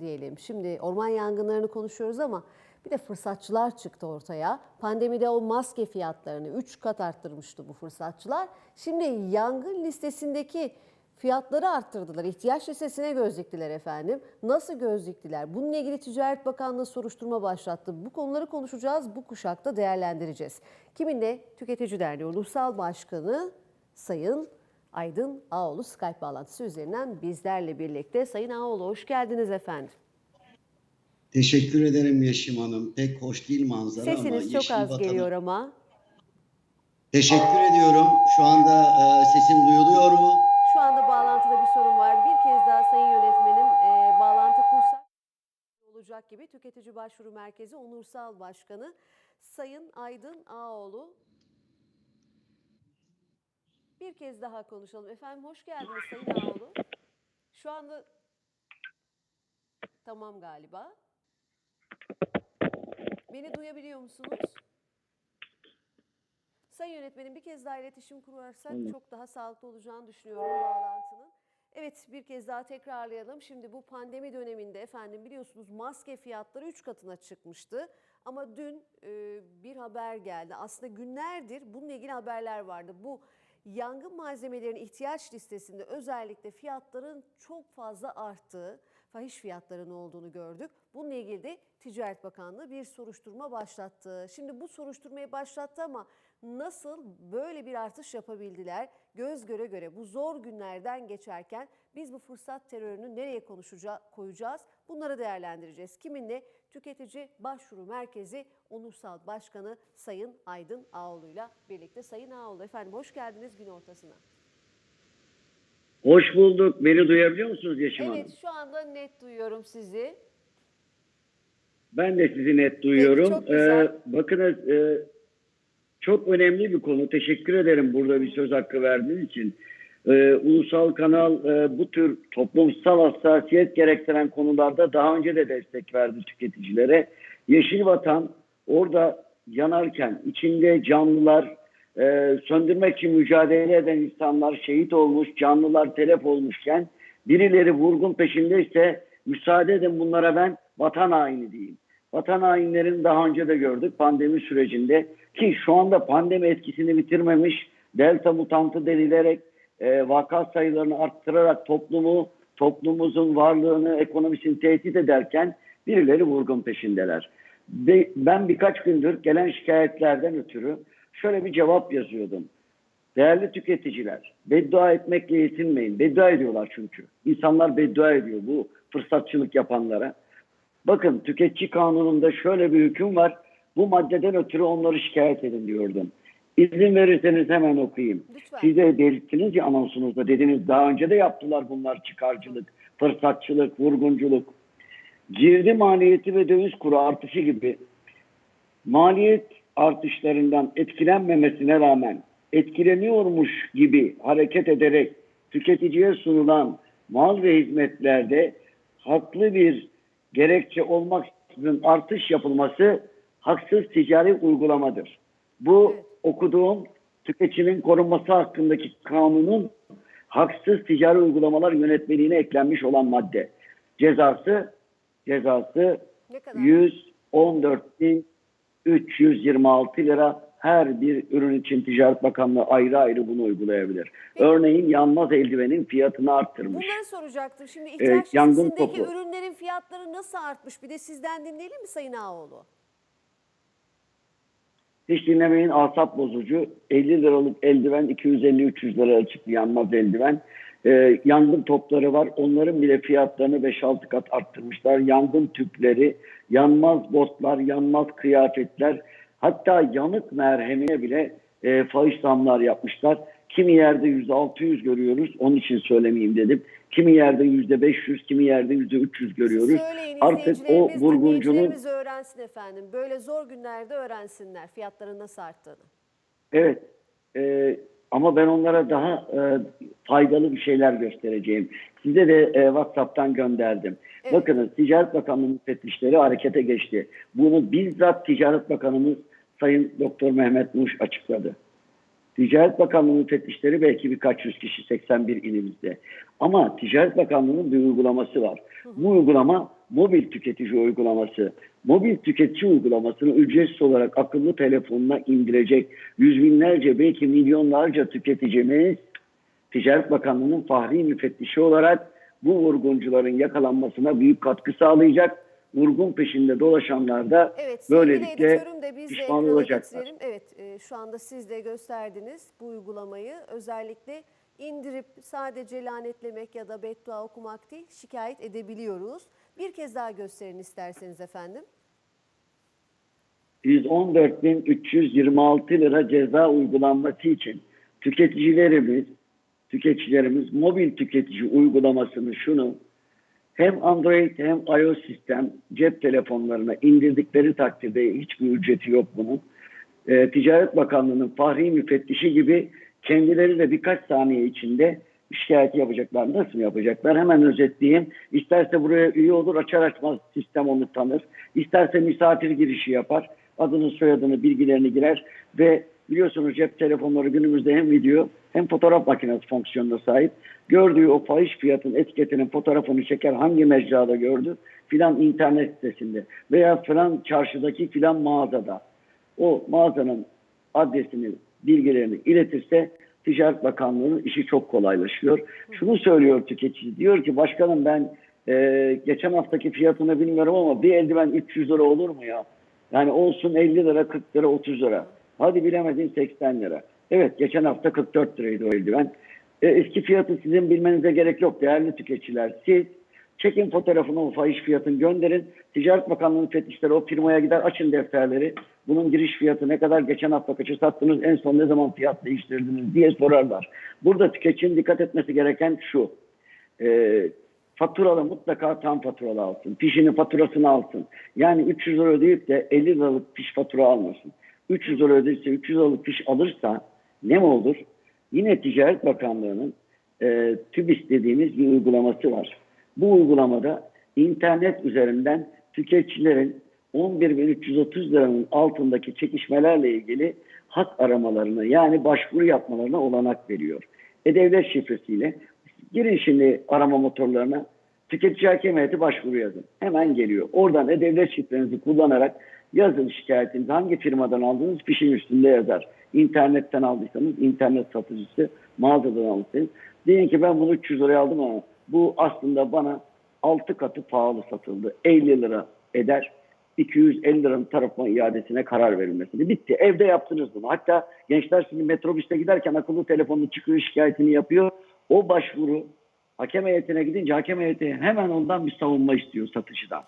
diyelim. Şimdi orman yangınlarını konuşuyoruz ama bir de fırsatçılar çıktı ortaya. Pandemide o maske fiyatlarını 3 kat arttırmıştı bu fırsatçılar. Şimdi yangın listesindeki fiyatları arttırdılar. İhtiyaç listesine göz diktiler efendim. Nasıl göz diktiler? Bununla ilgili Ticaret Bakanlığı soruşturma başlattı. Bu konuları konuşacağız. Bu kuşakta değerlendireceğiz. Kiminle? Tüketici Derneği Ulusal Başkanı Sayın Aydın Ağoğlu Skype bağlantısı üzerinden bizlerle birlikte. Sayın Ağoğlu hoş geldiniz efendim. Teşekkür ederim Yeşim Hanım. Pek hoş değil manzara ama Sesiniz çok az vatana- geliyor ama. Teşekkür ediyorum. Şu anda e, sesim duyuluyor mu? Şu anda bağlantıda bir sorun var. Bir kez daha sayın yönetmenim e, bağlantı kursak olacak gibi Tüketici Başvuru Merkezi Onursal Başkanı Sayın Aydın Ağoğlu. Bir kez daha konuşalım. Efendim hoş geldiniz Sayın Ağoğlu. Şu anda tamam galiba. Beni duyabiliyor musunuz? Sayın yönetmenim bir kez daha iletişim kurarsak çok daha sağlıklı olacağını düşünüyorum bağlantının. Evet bir kez daha tekrarlayalım. Şimdi bu pandemi döneminde efendim biliyorsunuz maske fiyatları 3 katına çıkmıştı. Ama dün e, bir haber geldi. Aslında günlerdir bununla ilgili haberler vardı. Bu yangın malzemelerinin ihtiyaç listesinde özellikle fiyatların çok fazla arttığı, fahiş fiyatların olduğunu gördük. Bununla ilgili de Ticaret Bakanlığı bir soruşturma başlattı. Şimdi bu soruşturmayı başlattı ama nasıl böyle bir artış yapabildiler? Göz göre göre bu zor günlerden geçerken biz bu fırsat terörünü nereye koyacağız? Bunları değerlendireceğiz. Kiminle? Tüketici Başvuru Merkezi Onursal Başkanı Sayın Aydın Ağoğlu'yla birlikte. Sayın Ağoğlu efendim hoş geldiniz gün ortasına. Hoş bulduk. Beni duyabiliyor musunuz Yeşim Hanım? Evet şu anda net duyuyorum sizi. Ben de sizi net duyuyorum. çok güzel. Ee, bakınız e, çok önemli bir konu. Teşekkür ederim burada bir söz hakkı verdiğiniz için. Ee, ulusal kanal e, bu tür toplumsal hassasiyet gerektiren konularda daha önce de destek verdi tüketicilere. Yeşil Vatan orada yanarken içinde canlılar e, söndürmek için mücadele eden insanlar şehit olmuş, canlılar telef olmuşken birileri vurgun peşindeyse müsaade edin bunlara ben vatan haini diyeyim. Vatan hainlerini daha önce de gördük pandemi sürecinde ki şu anda pandemi etkisini bitirmemiş delta mutantı denilerek e, vaka sayılarını arttırarak toplumu, toplumumuzun varlığını, ekonomisini tehdit ederken birileri vurgun peşindeler. Ben birkaç gündür gelen şikayetlerden ötürü şöyle bir cevap yazıyordum. Değerli tüketiciler, beddua etmekle yetinmeyin. Beddua ediyorlar çünkü. İnsanlar beddua ediyor bu fırsatçılık yapanlara. Bakın tüketici kanununda şöyle bir hüküm var. Bu maddeden ötürü onları şikayet edin diyordum. İzin verirseniz hemen okuyayım. Lütfen. Siz de belirttiniz ya anonsunuzda dediniz daha önce de yaptılar bunlar çıkarcılık, fırsatçılık, vurgunculuk. Girdi maliyeti ve döviz kuru artışı gibi maliyet artışlarından etkilenmemesine rağmen etkileniyormuş gibi hareket ederek tüketiciye sunulan mal ve hizmetlerde haklı bir gerekçe olmaksızın artış yapılması haksız ticari uygulamadır. Bu Evet. okuduğum tüketicinin korunması hakkındaki kanunun haksız ticari uygulamalar yönetmeliğine eklenmiş olan madde. Cezası cezası Ne kadar? 114.326 lira her bir ürün için Ticaret Bakanlığı ayrı ayrı bunu uygulayabilir. Peki. Örneğin yanmaz eldivenin fiyatını arttırmış. Bunları soracaktım. Şimdi ihtiyaç yangın listesindeki topu. ürünlerin fiyatları nasıl artmış? Bir de sizden dinleyelim mi Sayın Ağoğlu? Hiç dinlemeyin asap bozucu. 50 liralık eldiven 250-300 liraya çıktı yanmaz eldiven. Ee, yangın topları var. Onların bile fiyatlarını 5-6 kat arttırmışlar. Yangın tüpleri, yanmaz botlar, yanmaz kıyafetler. Hatta yanık merhemine bile e, fahiş zamlar yapmışlar. Kimi yerde %600 görüyoruz. Onun için söylemeyeyim dedim. Kimi yerde %500, kimi yerde %300 görüyoruz. Söyleyin Artık o vurguncunun öğrensin efendim. Böyle zor günlerde öğrensinler fiyatların nasıl arttığını. Evet. Ee, ama ben onlara daha e, faydalı bir şeyler göstereceğim. Size de e, WhatsApp'tan gönderdim. Evet. Bakınız Ticaret Bakanlığı müfettişleri harekete geçti. Bunu bizzat Ticaret Bakanımız Sayın Doktor Mehmet Muş açıkladı. Ticaret Bakanlığı müfettişleri belki birkaç yüz kişi 81 ilimizde. Ama Ticaret Bakanlığı'nın bir uygulaması var. Bu uygulama mobil tüketici uygulaması. Mobil tüketici uygulamasını ücretsiz olarak akıllı telefonuna indirecek yüz binlerce belki milyonlarca tüketicimiz Ticaret Bakanlığı'nın fahri müfettişi olarak bu vurguncuların yakalanmasına büyük katkı sağlayacak. Vurgun peşinde dolaşanlar da Evet, böylelikle de pişman olacaklar. Evet, e, şu anda siz de gösterdiniz bu uygulamayı. Özellikle indirip sadece lanetlemek ya da beddua okumak değil, şikayet edebiliyoruz. Bir kez daha gösterin isterseniz efendim. 114.326 lira ceza uygulanması için tüketicilerimiz tüketicilerimiz mobil tüketici uygulamasını şunu hem Android hem iOS sistem cep telefonlarına indirdikleri takdirde hiçbir ücreti yok bunun. Ee, Ticaret Bakanlığı'nın fahri müfettişi gibi kendileri de birkaç saniye içinde şikayet yapacaklar. Nasıl yapacaklar? Hemen özetleyeyim. İsterse buraya üye olur açar açmaz sistem onu tanır. İsterse misafir girişi yapar. Adını soyadını bilgilerini girer ve biliyorsunuz cep telefonları günümüzde hem video hem fotoğraf makinesi fonksiyonuna sahip. Gördüğü o fahiş fiyatın etiketinin fotoğrafını çeker hangi mecrada gördü filan internet sitesinde veya filan çarşıdaki filan mağazada o mağazanın adresini, bilgilerini iletirse Ticaret Bakanlığı'nın işi çok kolaylaşıyor. Şunu söylüyor tüketici, diyor ki başkanım ben e, geçen haftaki fiyatını bilmiyorum ama bir eldiven 300 lira olur mu ya? Yani olsun 50 lira, 40 lira, 30 lira. Hadi bilemedin 80 lira. Evet geçen hafta 44 liraydı o eldiven. E, eski fiyatı sizin bilmenize gerek yok değerli tüketiciler. Siz çekin fotoğrafını o fahiş fiyatın gönderin. Ticaret Bakanlığı müfettişleri o firmaya gider açın defterleri. Bunun giriş fiyatı ne kadar geçen hafta kaça sattınız en son ne zaman fiyat değiştirdiniz diye sorarlar. Burada tüketicinin dikkat etmesi gereken şu. E, faturalı mutlaka tam faturalı alsın. Fişini faturasını alsın. Yani 300 lira ödeyip de 50 liralık fiş fatura almasın. 300 lira ödeyse 300 liralık fiş alırsa ne olur? Yine Ticaret Bakanlığı'nın e, TÜBİS dediğimiz bir uygulaması var. Bu uygulamada internet üzerinden tüketicilerin 11.330 liranın altındaki çekişmelerle ilgili hak aramalarını yani başvuru yapmalarına olanak veriyor. E-Devlet şifresiyle girin şimdi arama motorlarına tüketici hakem başvuru yazın. Hemen geliyor. Oradan E-Devlet şifrenizi kullanarak yazın şikayetinizi. Hangi firmadan aldığınız fişin üstünde yazar. İnternetten aldıysanız internet satıcısı mağazadan aldıysanız. Deyin ki ben bunu 300 liraya aldım ama bu aslında bana 6 katı pahalı satıldı. 50 lira eder. 250 liranın tarafıma iadesine karar verilmesini. Bitti. Evde yaptınız bunu. Hatta gençler şimdi metrobüste giderken akıllı telefonunu çıkıyor şikayetini yapıyor. O başvuru hakem heyetine gidince hakem heyeti hemen ondan bir savunma istiyor satıcıdan.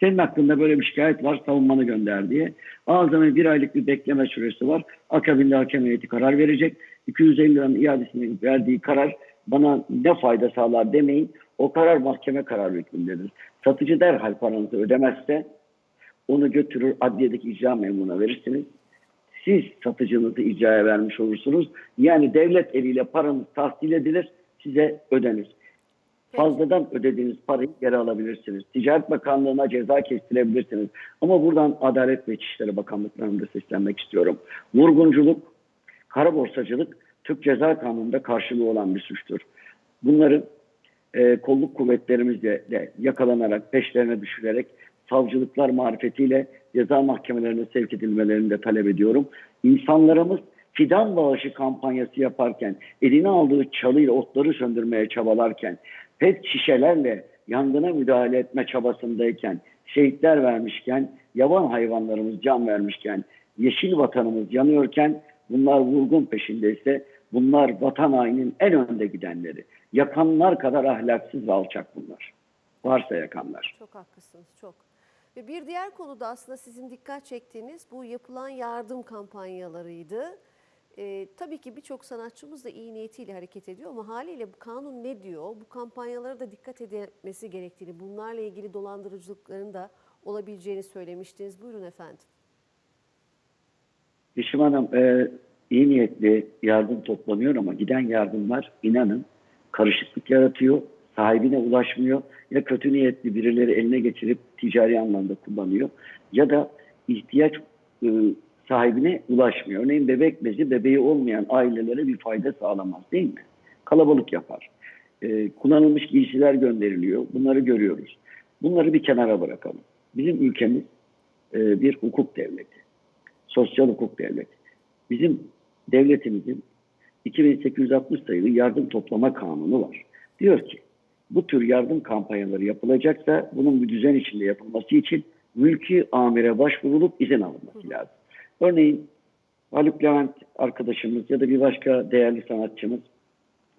Senin hakkında böyle bir şikayet var savunmanı gönder diye. Ağzına bir aylık bir bekleme süresi var. Akabinde hakem heyeti karar verecek. 250 liranın iadesini verdiği karar bana ne fayda sağlar demeyin. O karar mahkeme kararı hükmündedir. Satıcı derhal paranızı ödemezse onu götürür adliyedeki icra memuruna verirsiniz. Siz satıcınızı icraya vermiş olursunuz. Yani devlet eliyle paranız tahsil edilir, size ödenir. Fazladan ödediğiniz parayı geri alabilirsiniz. Ticaret Bakanlığı'na ceza kestirebilirsiniz. Ama buradan Adalet ve İçişleri Bakanlıkları'na da seslenmek istiyorum. Vurgunculuk, kara borsacılık Türk Ceza Kanunu'nda karşılığı olan bir suçtur. Bunların e, kolluk kuvvetlerimizle de yakalanarak, peşlerine düşürerek savcılıklar marifetiyle ceza mahkemelerine sevk edilmelerini de talep ediyorum. İnsanlarımız fidan bağışı kampanyası yaparken, eline aldığı çalıyla otları söndürmeye çabalarken, pet şişelerle yangına müdahale etme çabasındayken, şehitler vermişken, yaban hayvanlarımız can vermişken, yeşil vatanımız yanıyorken bunlar vurgun peşindeyse bunlar vatan hainin en önde gidenleri. Yakanlar kadar ahlaksız ve alçak bunlar. Varsa yakanlar. Çok haklısınız, çok. Ve bir diğer konu da aslında sizin dikkat çektiğiniz bu yapılan yardım kampanyalarıydı. Ee, tabii ki birçok sanatçımız da iyi niyetiyle hareket ediyor ama haliyle bu kanun ne diyor? Bu kampanyalara da dikkat edilmesi gerektiğini, bunlarla ilgili dolandırıcılıkların da olabileceğini söylemiştiniz. Buyurun efendim. Yeşim Hanım e, iyi niyetli yardım toplanıyor ama giden yardımlar inanın karışıklık yaratıyor. Sahibine ulaşmıyor. Ya kötü niyetli birileri eline geçirip ticari anlamda kullanıyor. Ya da ihtiyaç e, sahibine ulaşmıyor. Örneğin bebek bezi bebeği olmayan ailelere bir fayda sağlamaz değil mi? Kalabalık yapar. Ee, kullanılmış giysiler gönderiliyor. Bunları görüyoruz. Bunları bir kenara bırakalım. Bizim ülkemiz e, bir hukuk devleti. Sosyal hukuk devleti. Bizim devletimizin 2860 sayılı yardım toplama kanunu var. Diyor ki bu tür yardım kampanyaları yapılacaksa bunun bir düzen içinde yapılması için mülki amire başvurulup izin alınması lazım. Örneğin Haluk Levent arkadaşımız ya da bir başka değerli sanatçımız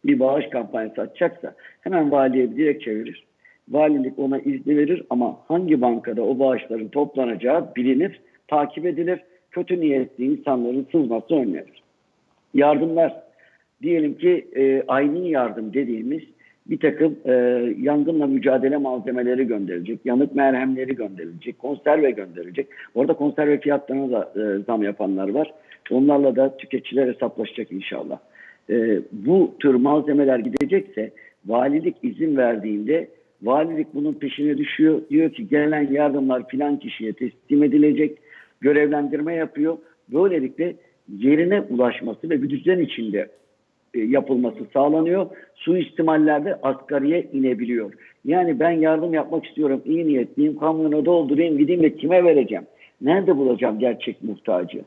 bir bağış kampanyası açacaksa hemen valiye bir dilekçe verir. Valilik ona izni verir ama hangi bankada o bağışların toplanacağı bilinir, takip edilir. Kötü niyetli insanların sızması önlenir. Yardımlar, diyelim ki e, aynı yardım dediğimiz bir takım e, yangınla mücadele malzemeleri gönderilecek, yanık merhemleri gönderilecek, konserve gönderilecek. Orada konserve fiyatlarına da e, zam yapanlar var. Onlarla da tüketiciler hesaplaşacak inşallah. E, bu tür malzemeler gidecekse valilik izin verdiğinde valilik bunun peşine düşüyor. Diyor ki gelen yardımlar filan kişiye teslim edilecek, görevlendirme yapıyor. Böylelikle yerine ulaşması ve bir düzen içinde yapılması sağlanıyor. Suistimallerde asgariye inebiliyor. Yani ben yardım yapmak istiyorum, iyi niyetliyim, kamyona doldurayım, gideyim de kime vereceğim? Nerede bulacağım gerçek muhtacı?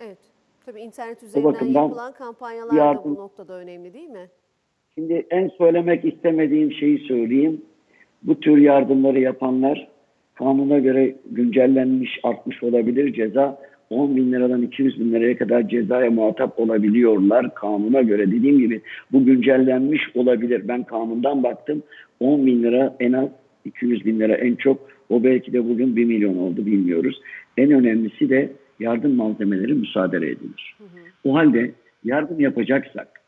Evet. Tabii internet üzerinden yapılan kampanyalar da yardım- bu noktada önemli değil mi? Şimdi en söylemek istemediğim şeyi söyleyeyim. Bu tür yardımları yapanlar kanuna göre güncellenmiş, artmış olabilir ceza. 10 bin liradan 200 bin liraya kadar cezaya muhatap olabiliyorlar kanuna göre. Dediğim gibi bu güncellenmiş olabilir. Ben kanundan baktım 10 bin lira en az 200 bin lira en çok. O belki de bugün 1 milyon oldu bilmiyoruz. En önemlisi de yardım malzemeleri müsaade edilir. O halde yardım yapacaksak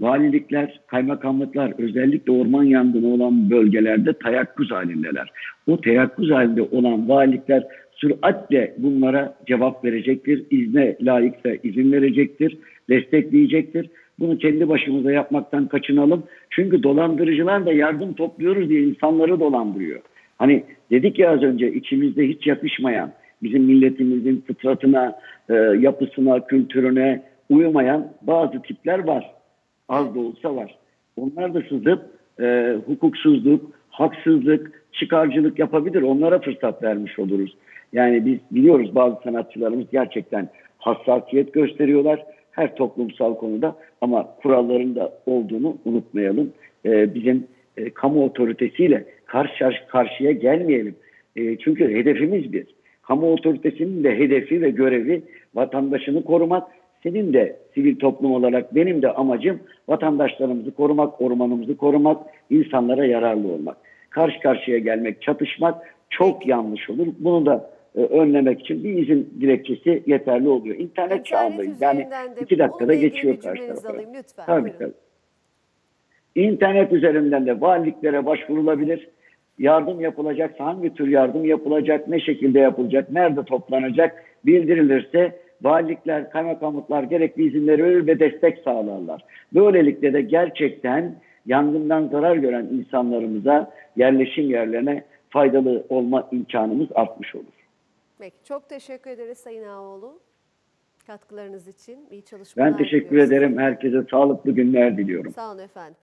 Valilikler, kaymakamlıklar özellikle orman yangını olan bölgelerde teyakkuz halindeler. O teyakkuz halinde olan valilikler süratle bunlara cevap verecektir. İzne layıksa izin verecektir, destekleyecektir. Bunu kendi başımıza yapmaktan kaçınalım. Çünkü dolandırıcılar da yardım topluyoruz diye insanları dolandırıyor. Hani dedik ya az önce içimizde hiç yakışmayan, bizim milletimizin fıtratına, e, yapısına, kültürüne uymayan bazı tipler var az da olsa var. Onlar da sızıp e, hukuksuzluk, haksızlık, çıkarcılık yapabilir. Onlara fırsat vermiş oluruz. Yani biz biliyoruz bazı sanatçılarımız gerçekten hassasiyet gösteriyorlar her toplumsal konuda ama kuralların da olduğunu unutmayalım. E, bizim e, kamu otoritesiyle karşı karşıya gelmeyelim. E, çünkü hedefimiz bir. Kamu otoritesinin de hedefi ve görevi vatandaşını korumak, senin de sivil toplum olarak benim de amacım vatandaşlarımızı korumak, ormanımızı korumak, insanlara yararlı olmak. Karşı karşıya gelmek, çatışmak çok yanlış olur. Bunu da e, önlemek için bir izin dilekçesi yeterli oluyor. İnternet, İnternet çağındayız. Yani iki dakikada geçiyor karşı tarafa. alayım lütfen. Tabii Buyurun. tabii. İnternet üzerinden de valiliklere başvurulabilir. Yardım yapılacaksa hangi tür yardım yapılacak, ne şekilde yapılacak, nerede toplanacak bildirilirse valilikler, kaymakamlıklar gerekli izinleri verir ve destek sağlarlar. Böylelikle de gerçekten yangından zarar gören insanlarımıza yerleşim yerlerine faydalı olma imkanımız artmış olur. Peki çok teşekkür ederiz Sayın Ağoğlu. Katkılarınız için iyi çalışmalar Ben teşekkür diliyoruz. ederim. Herkese sağlıklı günler diliyorum. Sağ olun efendim.